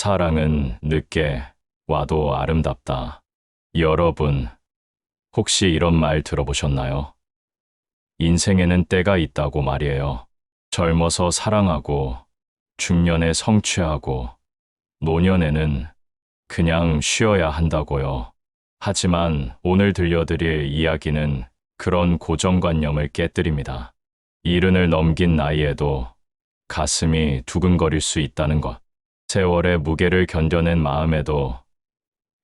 사랑은 늦게 와도 아름답다. 여러분, 혹시 이런 말 들어보셨나요? 인생에는 때가 있다고 말이에요. 젊어서 사랑하고, 중년에 성취하고, 노년에는 그냥 쉬어야 한다고요. 하지만 오늘 들려드릴 이야기는 그런 고정관념을 깨뜨립니다. 이른을 넘긴 나이에도 가슴이 두근거릴 수 있다는 것. 세월의 무게를 견뎌낸 마음에도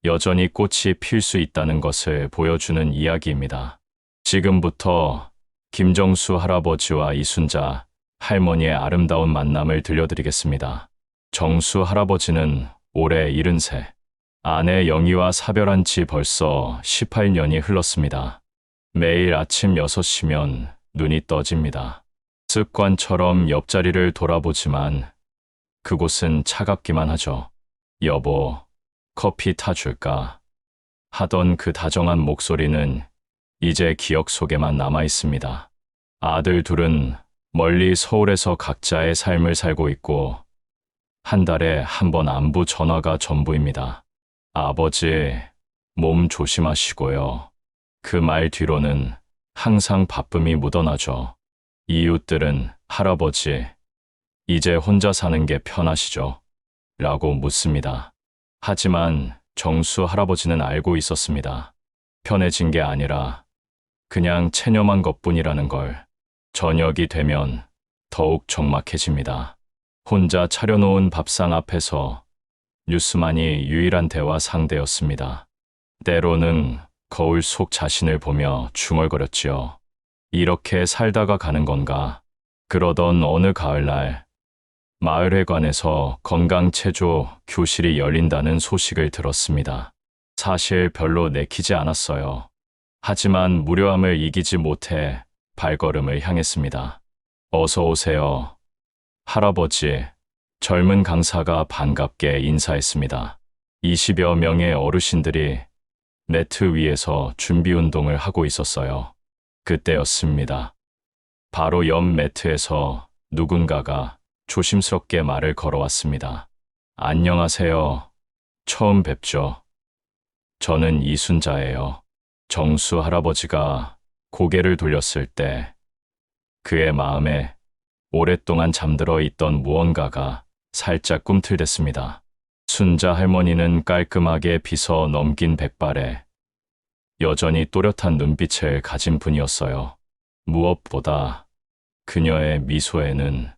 여전히 꽃이 필 수 있다는 것을 보여주는 이야기입니다. 지금부터 김정수 할아버지와 이순자 할머니의 아름다운 만남을 들려드리겠습니다. 정수 할아버지는 올해 70세, 아내 영희와 사별한 지 벌써 18년이 흘렀습니다. 매일 아침 6시면 눈이 떠집니다. 습관처럼 옆자리를 돌아보지만 그곳은 차갑기만 하죠. 여보, 커피 타줄까? 하던 그 다정한 목소리는 이제 기억 속에만 남아 있습니다. 아들 둘은 멀리 서울에서 각자의 삶을 살고 있고 한 달에 한 번 안부 전화가 전부입니다. 아버지, 몸 조심하시고요. 그 말 뒤로는 항상 바쁨이 묻어나죠. 이웃들은 할아버지, 이제 혼자 사는 게 편하시죠? 라고 묻습니다. 하지만 정수 할아버지는 알고 있었습니다. 편해진 게 아니라 그냥 체념한 것 뿐이라는 걸. 저녁이 되면 더욱 적막해집니다. 혼자 차려놓은 밥상 앞에서 뉴스만이 유일한 대화 상대였습니다. 때로는 거울 속 자신을 보며 중얼거렸지요. 이렇게 살다가 가는 건가? 그러던 어느 가을날, 마을회관에서 건강체조 교실이 열린다는 소식을 들었습니다. 사실 별로 내키지 않았어요. 하지만 무료함을 이기지 못해 발걸음을 향했습니다. 어서 오세요. 할아버지, 젊은 강사가 반갑게 인사했습니다. 20여 명의 어르신들이 매트 위에서 준비 운동을 하고 있었어요. 그때였습니다. 바로 옆 매트에서 누군가가 조심스럽게 말을 걸어왔습니다. 안녕하세요. 처음 뵙죠. 저는 이순자예요. 정수 할아버지가 고개를 돌렸을 때 그의 마음에 오랫동안 잠들어 있던 무언가가 살짝 꿈틀댔습니다. 순자 할머니는 깔끔하게 빗어 넘긴 백발에 여전히 또렷한 눈빛을 가진 분이었어요. 무엇보다 그녀의 미소에는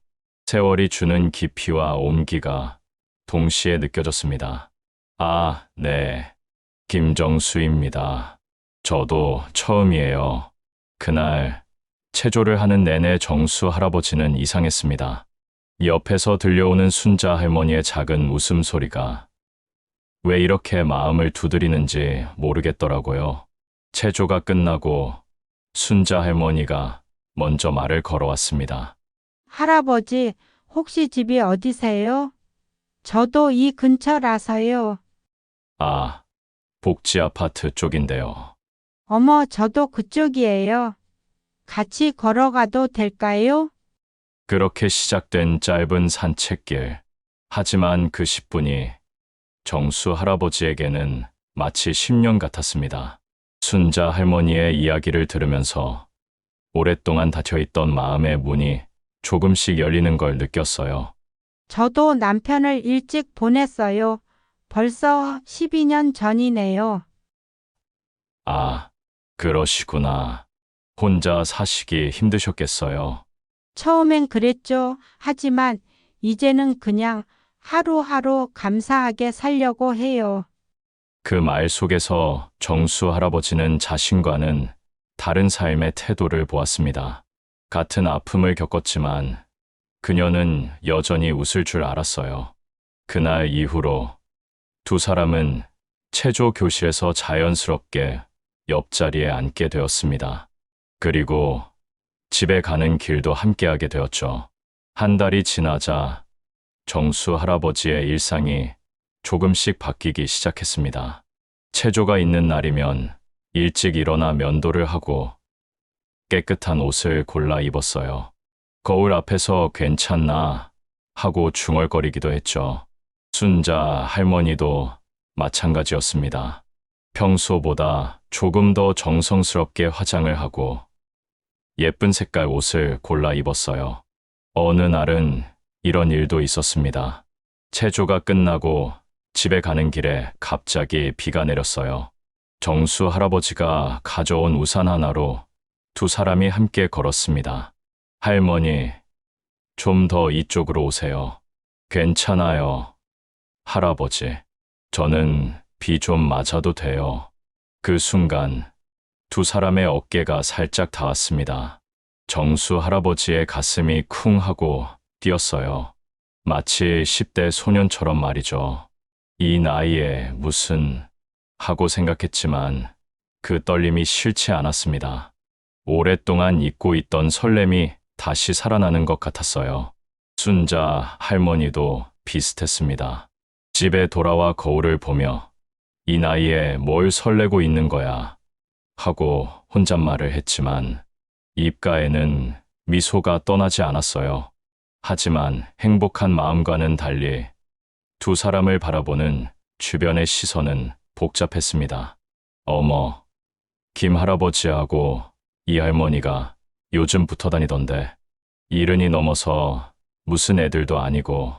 세월이 주는 깊이와 온기가 동시에 느껴졌습니다. 아, 네. 김정수입니다. 저도 처음이에요. 그날 체조를 하는 내내 정수 할아버지는 이상했습니다. 옆에서 들려오는 순자 할머니의 작은 웃음소리가 왜 이렇게 마음을 두드리는지 모르겠더라고요. 체조가 끝나고 순자 할머니가 먼저 말을 걸어왔습니다. 할아버지, 혹시 집이 어디세요? 저도 이 근처라서요. 아, 복지 아파트 쪽인데요. 어머, 저도 그쪽이에요. 같이 걸어가도 될까요? 그렇게 시작된 짧은 산책길. 하지만 그 10분이 정수 할아버지에게는 마치 10년 같았습니다. 순자 할머니의 이야기를 들으면서 오랫동안 닫혀있던 마음의 문이 조금씩 열리는 걸 느꼈어요. 저도 남편을 일찍 보냈어요. 벌써 12년 전이네요. 아, 그러시구나. 혼자 사시기 힘드셨겠어요. 처음엔 그랬죠. 하지만 이제는 그냥 하루하루 감사하게 살려고 해요. 그 말 속에서 정수 할아버지는 자신과는 다른 삶의 태도를 보았습니다. 같은 아픔을 겪었지만 그녀는 여전히 웃을 줄 알았어요. 그날 이후로 두 사람은 체조 교실에서 자연스럽게 옆자리에 앉게 되었습니다. 그리고 집에 가는 길도 함께하게 되었죠. 한 달이 지나자 정수 할아버지의 일상이 조금씩 바뀌기 시작했습니다. 체조가 있는 날이면 일찍 일어나 면도를 하고 깨끗한 옷을 골라 입었어요. 거울 앞에서 괜찮나 하고 중얼거리기도 했죠. 순자 할머니도 마찬가지였습니다. 평소보다 조금 더 정성스럽게 화장을 하고 예쁜 색깔 옷을 골라 입었어요. 어느 날은 이런 일도 있었습니다. 체조가 끝나고 집에 가는 길에 갑자기 비가 내렸어요. 정수 할아버지가 가져온 우산 하나로 두 사람이 함께 걸었습니다. 할머니, 좀 더 이쪽으로 오세요. 괜찮아요. 할아버지, 저는 비 좀 맞아도 돼요. 그 순간 두 사람의 어깨가 살짝 닿았습니다. 정수 할아버지의 가슴이 쿵 하고 뛰었어요. 마치 10대 소년처럼 말이죠. 이 나이에 무슨 하고 생각했지만 그 떨림이 싫지 않았습니다. 오랫동안 잊고 있던 설렘이 다시 살아나는 것 같았어요. 순자 할머니도 비슷했습니다. 집에 돌아와 거울을 보며 이 나이에 뭘 설레고 있는 거야 하고 혼잣말을 했지만 입가에는 미소가 떠나지 않았어요. 하지만 행복한 마음과는 달리 두 사람을 바라보는 주변의 시선은 복잡했습니다. 어머, 김 할아버지하고 이 할머니가 요즘 붙어 다니던데 이른이 넘어서 무슨 애들도 아니고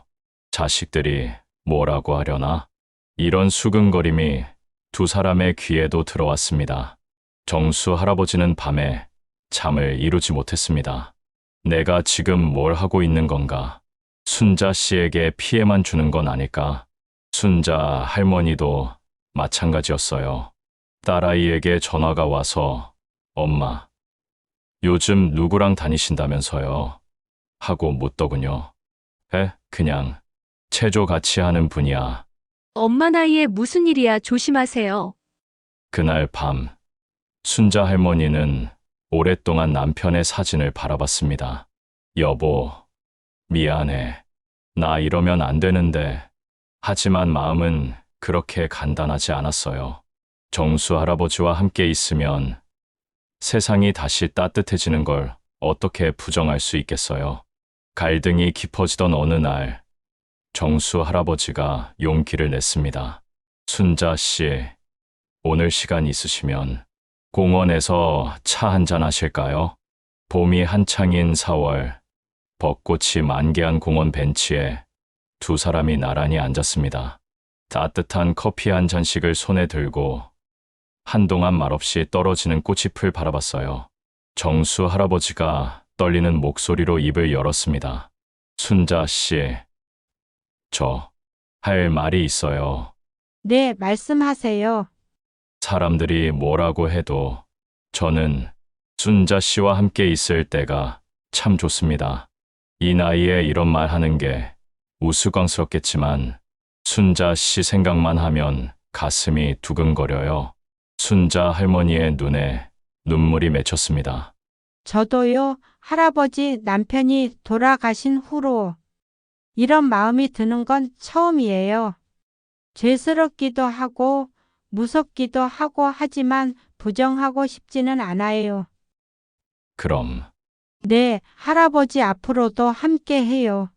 자식들이 뭐라고 하려나? 이런 수근거림이 두 사람의 귀에도 들어왔습니다. 정수 할아버지는 밤에 잠을 이루지 못했습니다. 내가 지금 뭘 하고 있는 건가? 순자 씨에게 피해만 주는 건 아닐까? 순자 할머니도 마찬가지였어요. 딸아이에게 전화가 와서 엄마, 요즘 누구랑 다니신다면서요? 하고 묻더군요. 에, 그냥 체조 같이 하는 분이야. 엄마 나이에 무슨 일이야 조심하세요. 그날 밤, 순자 할머니는 오랫동안 남편의 사진을 바라봤습니다. 여보, 미안해. 나 이러면 안 되는데. 하지만 마음은 그렇게 간단하지 않았어요. 정수 할아버지와 함께 있으면 세상이 다시 따뜻해지는 걸 어떻게 부정할 수 있겠어요. 갈등이 깊어지던 어느 날, 정수 할아버지가 용기를 냈습니다. 순자 씨, 오늘 시간 있으시면 공원에서 차 한잔 하실까요? 봄이 한창인 4월, 벚꽃이 만개한 공원 벤치에 두 사람이 나란히 앉았습니다. 따뜻한 커피 한 잔씩을 손에 들고 한동안 말없이 떨어지는 꽃잎을 바라봤어요. 정수 할아버지가 떨리는 목소리로 입을 열었습니다. 순자 씨, 저 할 말이 있어요. 네, 말씀하세요. 사람들이 뭐라고 해도 저는 순자 씨와 함께 있을 때가 참 좋습니다. 이 나이에 이런 말 하는 게 우스꽝스럽겠지만 순자 씨 생각만 하면 가슴이 두근거려요. 순자 할머니의 눈에 눈물이 맺혔습니다. 저도요, 할아버지 남편이 돌아가신 후로 이런 마음이 드는 건 처음이에요. 죄스럽기도 하고 무섭기도 하고 하지만 부정하고 싶지는 않아요. 그럼 네, 할아버지 앞으로도 함께 해요.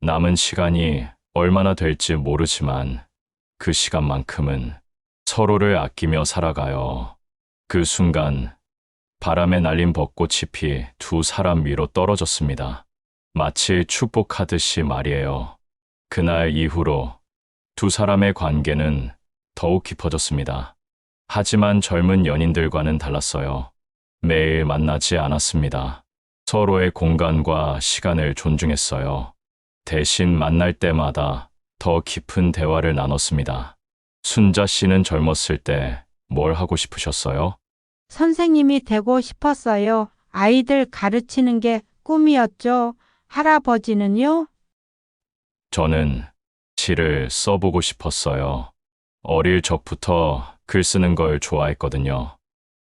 남은 시간이 얼마나 될지 모르지만 그 시간만큼은 서로를 아끼며 살아가요. 그 순간 바람에 날린 벚꽃잎이 두 사람 위로 떨어졌습니다. 마치 축복하듯이 말이에요. 그날 이후로 두 사람의 관계는 더욱 깊어졌습니다. 하지만 젊은 연인들과는 달랐어요. 매일 만나지 않았습니다. 서로의 공간과 시간을 존중했어요. 대신 만날 때마다 더 깊은 대화를 나눴습니다. 순자 씨는 젊었을 때 뭘 하고 싶으셨어요? 선생님이 되고 싶었어요. 아이들 가르치는 게 꿈이었죠. 할아버지는요? 저는 시를 써보고 싶었어요. 어릴 적부터 글 쓰는 걸 좋아했거든요.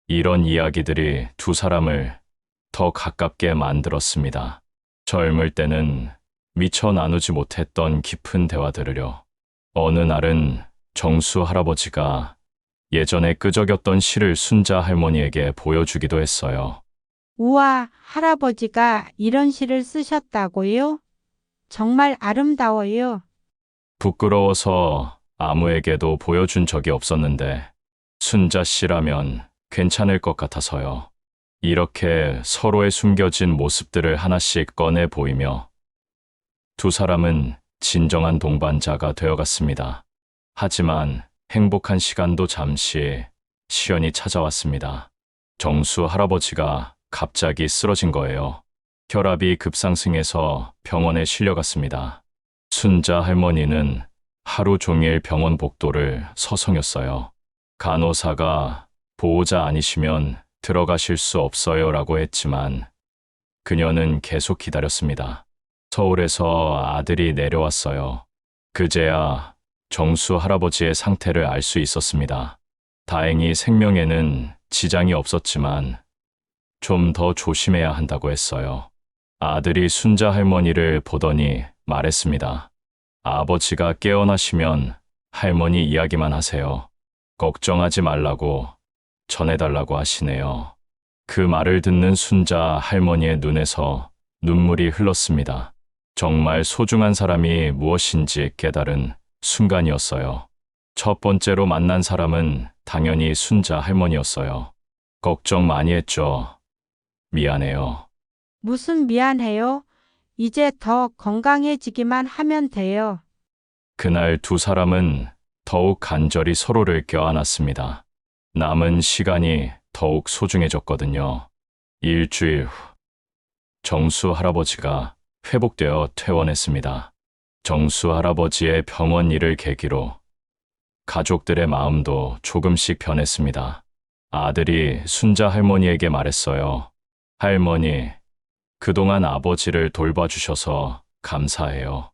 이런 이야기들이 두 사람을 더 가깝게 만들었습니다. 젊을 때는 미처 나누지 못했던 깊은 대화들을요. 어느 날은 정수 할아버지가 예전에 끄적였던 시를 순자 할머니에게 보여주기도 했어요. 우와, 할아버지가 이런 시를 쓰셨다고요? 정말 아름다워요. 부끄러워서 아무에게도 보여준 적이 없었는데 순자 씨라면 괜찮을 것 같아서요. 이렇게 서로의 숨겨진 모습들을 하나씩 꺼내 보이며 두 사람은 진정한 동반자가 되어갔습니다. 하지만 행복한 시간도 잠시 시연이 찾아왔습니다. 정수 할아버지가 갑자기 쓰러진 거예요. 혈압이 급상승해서 병원에 실려갔습니다. 순자 할머니는 하루 종일 병원 복도를 서성였어요. 간호사가 보호자 아니시면 들어가실 수 없어요 라고 했지만 그녀는 계속 기다렸습니다. 서울에서 아들이 내려왔어요. 그제야 정수 할아버지의 상태를 알 수 있었습니다. 다행히 생명에는 지장이 없었지만 좀 더 조심해야 한다고 했어요. 아들이 순자 할머니를 보더니 말했습니다. 아버지가 깨어나시면 할머니 이야기만 하세요. 걱정하지 말라고 전해달라고 하시네요. 그 말을 듣는 순자 할머니의 눈에서 눈물이 흘렀습니다. 정말 소중한 사람이 무엇인지 깨달은 순간이었어요. 첫 번째로 만난 사람은 당연히 순자 할머니였어요. 걱정 많이 했죠. 미안해요. 무슨 미안해요? 이제 더 건강해지기만 하면 돼요. 그날 두 사람은 더욱 간절히 서로를 껴안았습니다. 남은 시간이 더욱 소중해졌거든요. 일주일 후, 정수 할아버지가 회복되어 퇴원했습니다. 정수 할아버지의 병원 일을 계기로 가족들의 마음도 조금씩 변했습니다. 아들이 순자 할머니에게 말했어요. 할머니, 그동안 아버지를 돌봐주셔서 감사해요.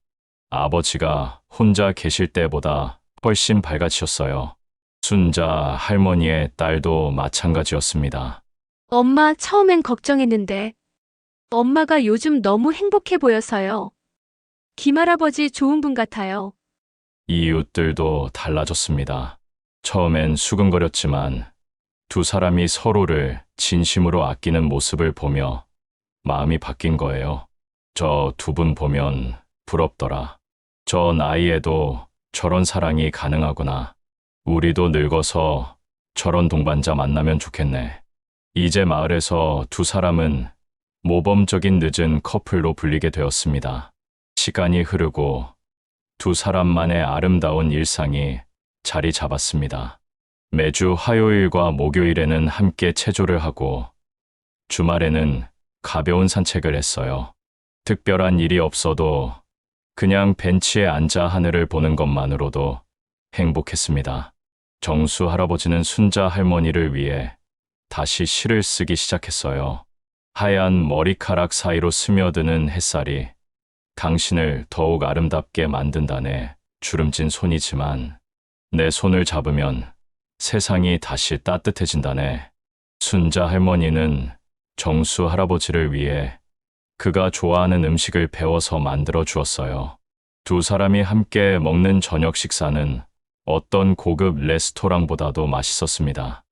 아버지가 혼자 계실 때보다 훨씬 밝아지셨어요. 순자 할머니의 딸도 마찬가지였습니다. 엄마 처음엔 걱정했는데 엄마가 요즘 너무 행복해 보여서요. 김할아버지 좋은 분 같아요. 이웃들도 달라졌습니다. 처음엔 수근거렸지만 두 사람이 서로를 진심으로 아끼는 모습을 보며 마음이 바뀐 거예요. 저 두 분 보면 부럽더라. 저 나이에도 저런 사랑이 가능하구나. 우리도 늙어서 저런 동반자 만나면 좋겠네. 이제 마을에서 두 사람은 모범적인 늦은 커플로 불리게 되었습니다. 시간이 흐르고 두 사람만의 아름다운 일상이 자리 잡았습니다. 매주 화요일과 목요일에는 함께 체조를 하고 주말에는 가벼운 산책을 했어요. 특별한 일이 없어도 그냥 벤치에 앉아 하늘을 보는 것만으로도 행복했습니다. 정수 할아버지는 순자 할머니를 위해 다시 시를 쓰기 시작했어요. 하얀 머리카락 사이로 스며드는 햇살이 당신을 더욱 아름답게 만든다네 주름진 손이지만 내 손을 잡으면 세상이 다시 따뜻해진다네. 순자 할머니는 정수 할아버지를 위해 그가 좋아하는 음식을 배워서 만들어 주었어요. 두 사람이 함께 먹는 저녁 식사는 어떤 고급 레스토랑보다도 맛있었습니다.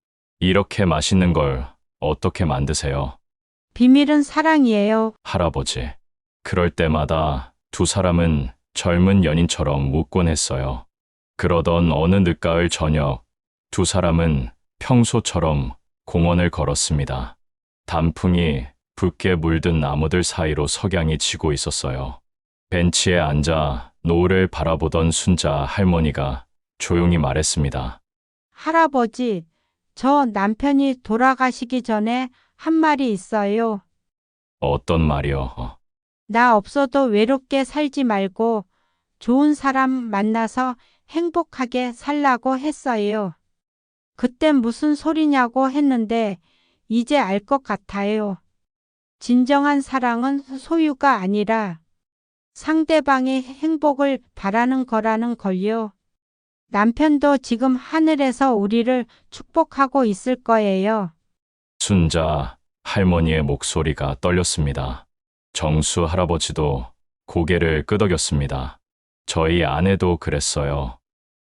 이렇게 맛있는 걸 어떻게 만드세요? 비밀은 사랑이에요. 할아버지. 그럴 때마다 두 사람은 젊은 연인처럼 묻곤 했어요. 그러던 어느 늦가을 저녁, 두 사람은 평소처럼 공원을 걸었습니다. 단풍이 붉게 물든 나무들 사이로 석양이 지고 있었어요. 벤치에 앉아 노을을 바라보던 순자 할머니가 조용히 말했습니다. 할아버지, 저 남편이 돌아가시기 전에 한 말이 있어요. 어떤 말이요? 나 없어도 외롭게 살지 말고 좋은 사람 만나서 행복하게 살라고 했어요. 그땐 무슨 소리냐고 했는데 이제 알 것 같아요. 진정한 사랑은 소유가 아니라 상대방의 행복을 바라는 거라는 걸요. 남편도 지금 하늘에서 우리를 축복하고 있을 거예요. 순자 할머니의 목소리가 떨렸습니다. 정수 할아버지도 고개를 끄덕였습니다. 저희 아내도 그랬어요.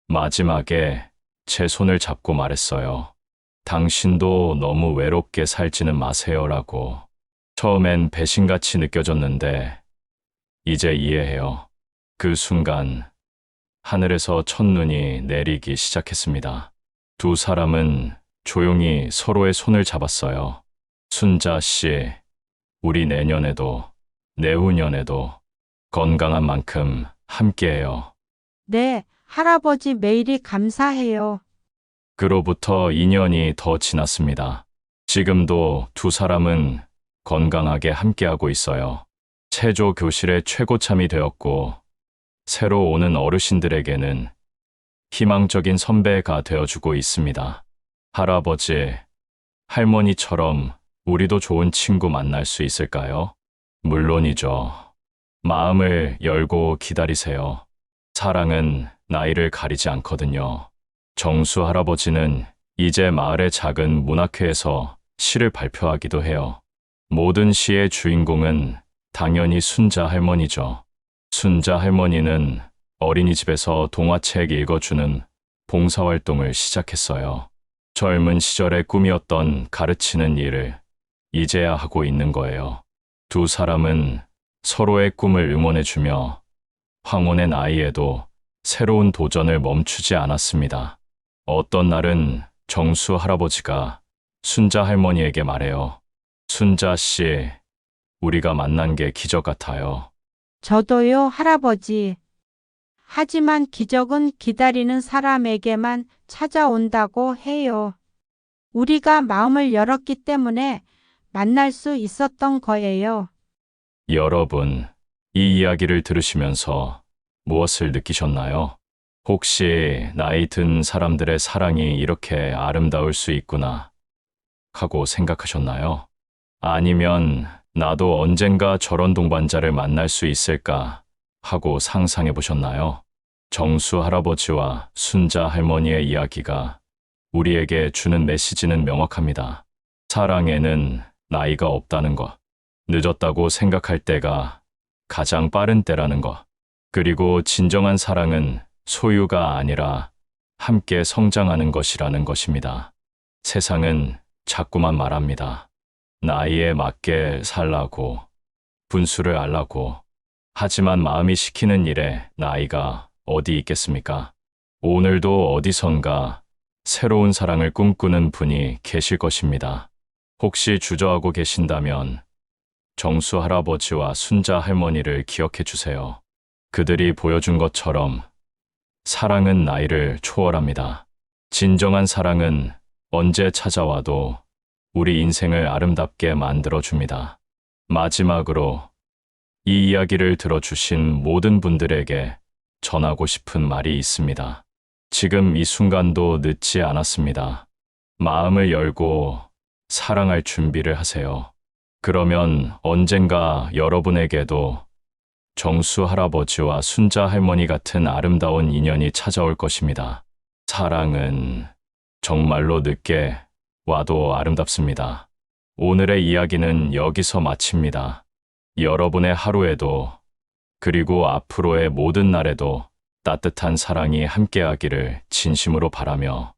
마지막에 제 손을 잡고 말했어요. 당신도 너무 외롭게 살지는 마세요라고. 처음엔 배신같이 느껴졌는데, 이제 이해해요. 그 순간, 하늘에서 첫눈이 내리기 시작했습니다. 두 사람은 조용히 서로의 손을 잡았어요. 순자 씨, 우리 내년에도, 내후년에도 건강한 만큼 함께해요. 네, 할아버지 매일이 감사해요. 그로부터 2년이 더 지났습니다. 지금도 두 사람은 건강하게 함께하고 있어요. 체조 교실의 최고참이 되었고, 새로 오는 어르신들에게는 희망적인 선배가 되어주고 있습니다. 할아버지, 할머니처럼 우리도 좋은 친구 만날 수 있을까요? 물론이죠. 마음을 열고 기다리세요. 사랑은 나이를 가리지 않거든요. 정수 할아버지는 이제 마을의 작은 문학회에서 시를 발표하기도 해요. 모든 시의 주인공은 당연히 순자 할머니죠. 순자 할머니는 어린이집에서 동화책 읽어주는 봉사활동을 시작했어요. 젊은 시절의 꿈이었던 가르치는 일을 이제야 하고 있는 거예요. 두 사람은 서로의 꿈을 응원해주며 황혼의 나이에도 새로운 도전을 멈추지 않았습니다. 어떤 날은 정수 할아버지가 순자 할머니에게 말해요. 순자 씨, 우리가 만난 게 기적 같아요. 저도요, 할아버지. 하지만 기적은 기다리는 사람에게만 찾아온다고 해요. 우리가 마음을 열었기 때문에 만날 수 있었던 거예요. 여러분, 이 이야기를 들으시면서 무엇을 느끼셨나요? 혹시 나이 든 사람들의 사랑이 이렇게 아름다울 수 있구나 하고 생각하셨나요? 아니면 나도 언젠가 저런 동반자를 만날 수 있을까 하고 상상해 보셨나요? 정수 할아버지와 순자 할머니의 이야기가 우리에게 주는 메시지는 명확합니다. 사랑에는 나이가 없다는 것, 늦었다고 생각할 때가 가장 빠른 때라는 것, 그리고 진정한 사랑은 소유가 아니라 함께 성장하는 것이라는 것입니다. 세상은 자꾸만 말합니다. 나이에 맞게 살라고, 분수를 알라고. 하지만 마음이 시키는 일에 나이가 어디 있겠습니까? 오늘도 어디선가 새로운 사랑을 꿈꾸는 분이 계실 것입니다. 혹시 주저하고 계신다면 정수 할아버지와 순자 할머니를 기억해 주세요. 그들이 보여준 것처럼 사랑은 나이를 초월합니다. 진정한 사랑은 언제 찾아와도 우리 인생을 아름답게 만들어 줍니다. 마지막으로 이 이야기를 들어주신 모든 분들에게 전하고 싶은 말이 있습니다. 지금 이 순간도 늦지 않았습니다. 마음을 열고 사랑할 준비를 하세요. 그러면 언젠가 여러분에게도 정수 할아버지와 순자 할머니 같은 아름다운 인연이 찾아올 것입니다. 사랑은 정말로 늦게 와도 아름답습니다. 오늘의 이야기는 여기서 마칩니다. 여러분의 하루에도 그리고 앞으로의 모든 날에도 따뜻한 사랑이 함께하기를 진심으로 바라며